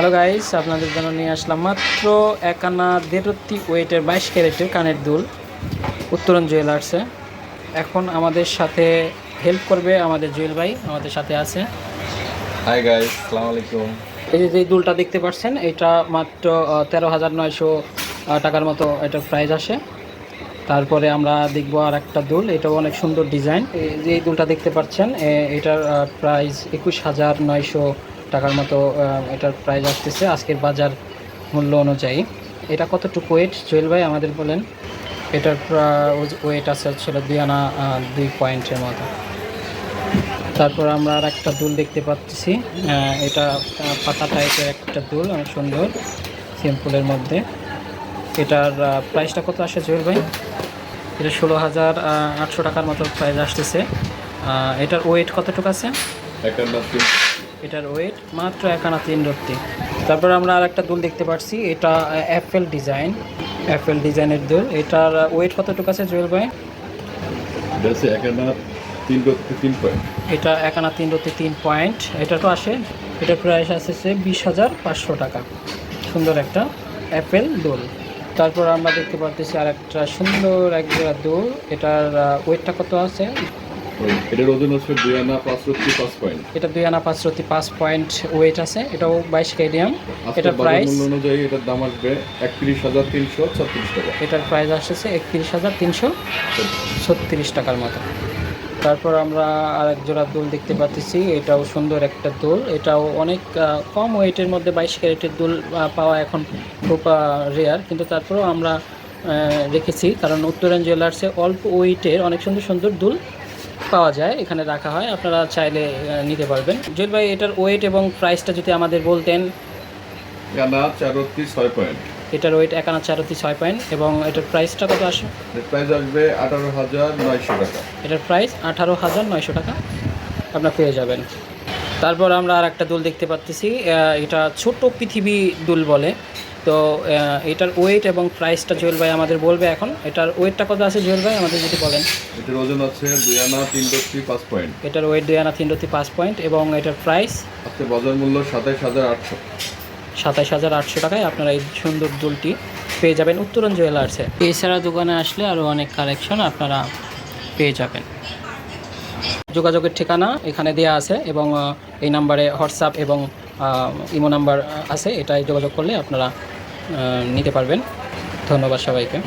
Hello guys আপনাদের জন্য নিয়ে আসলাম মাত্র এক আনা দেড়টি ওয়েটের বাইশ ক্যারেটের কানের দুল উত্তরণ জুয়েলার্সে। এখন আমাদের সাথে হেল্প করবে আমাদের জুয়েল ভাই আমাদের সাথে আছে। হাই গাইস আসসালামু আলাইকুম। এই যে যে দুলটা দেখতে পাচ্ছেন এটা মাত্র তেরো হাজার নয়শো টাকার মতো এটার প্রাইস আসে। তারপরে আমরা দেখব আর একটা দুল এটাও অনেক সুন্দর ডিজাইন এই যে এই দুলটা দেখতে পাচ্ছেন এটার প্রাইস একুশ হাজার নয়শো টাকার মতো এটার প্রাইস আসতেছে। আজকের বাজার মূল্য অনুযায়ী। এটা কতটুকু ওয়েট জুয়েল ভাই আমাদের বলেন। এটার ওয়েট আছে হচ্ছিল দুই আনা দুই পয়েন্টের মতো। তারপর আমরা আর একটা দুল দেখতে পাচ্ছি। এটা পাতা টাইপের একটা দুল, অনেক সুন্দর সিম্পলের মধ্যে। এটার প্রাইসটা কত আসে জুয়েল ভাই? এটা ষোলো হাজার আটশো টাকার মতো প্রাইস আসতেছে। এটার ওয়েট কতটুকু আছে? এটার ওয়েট মাত্র এক আনা তিন রত্তি। তারপর আমরা আর একটা দুল দেখতে পাচ্ছি এটা অ্যাপেল ডিজাইন অ্যাপেল ডিজাইনের দুল। এটার ওয়েট কতটুকু আছে জুয়েল ভাই? একটা তিন করতে তিন পয়েন্ট এটা এক আনা তিন রত্তি তিন পয়েন্ট এটা তো আসে এটার প্রাইস আসছে বিশ হাজার পাঁচশো টাকা। সুন্দর একটা অ্যাপেল দোল। তারপর আমরা দেখতে পাচ্ছি আর একটা সুন্দর এক জোড়া দোল। এটার ওয়েটটা কত আছে? এটার ওজন হচ্ছে দুই আনা পাঁচ রত্তি পাঁচ পয়েন্ট এটা দুই আনা পাঁচ রতি পাঁচ পয়েন্ট ওয়েট আছে এটাও বাইশ আজকের এটার প্রাইস মূল্য অনুযায়ী এটার দাম আসবে একত্রিশ হাজার তিনশো ছত্রিশ টাকা। এটার প্রাইস আসছে একত্রিশ হাজার তিনশো ছত্রিশ টাকার মতো। তারপর আমরা আরেক জোড়া দোল দেখতে পাচ্ছি এটাও সুন্দর একটা দোল। এটাও অনেক কম ওয়েটের মধ্যে বাইশ ক্যারেটের দোল পাওয়া এখন খুব রেয়ার কিন্তু তারপরেও আমরা রেখেছি কারণ উত্তরায়ণ জুয়েলার্সে অল্প ওয়েটের অনেক সুন্দর সুন্দর দুল পাওয়া যায় এখানে রাখা হয়। আপনারা চাইলে নিতে পারবেন। জুয়েল ভাই এটার ওয়েট এবং প্রাইসটা যদি আমাদের বলতেন। ছয় পয়েন্ট এটার ওয়েট এক আনা চারতি ছয় পয়েন্ট এবং এটার প্রাইসটা কত আসে? প্রাইস আসবে আঠারো হাজার নয়শো টাকা। এটার প্রাইস আঠারো হাজার নয়শো টাকা। আপনার পেয়ে যাবেন। তারপর আমরা আর একটা দুল দেখতে পাচ্ছি এটা ছোট পৃথিবী দুল বলে। তো এটার ওয়েট এবং প্রাইসটা জুয়েল ভাই আমাদের বলবে এখন। এটার ওয়েটটা কত আছে জুয়েল ভাই? আমাদের যদি বলেন। এটার ওজন আছে দুই আনা তিন রত্তি পাঁচ পয়েন্ট এটার ওয়েট দুই আনা তিন রতি পাঁচ পয়েন্ট এবং এটার প্রাইস আজকে বাজার মূল্য সাতাইশ হাজার আটশো। সাতাশ হাজার আটশো টাকায় আপনারা এই সুন্দর দুলটি পেয়ে যাবেন। উত্তরণ জুয়েলার্সে এছাড়া দোকানে আসলে আরও অনেক কালেকশন আপনারা পেয়ে যাবেন। যোগাযোগের ঠিকানা এখানে দেওয়া আছে এবং এই নাম্বারে হোয়াটসঅ্যাপ এবং ইমো নাম্বার আছে এটাই যোগাযোগ করলে আপনারা নিতে পারবেন। ধন্যবাদ সবাইকে।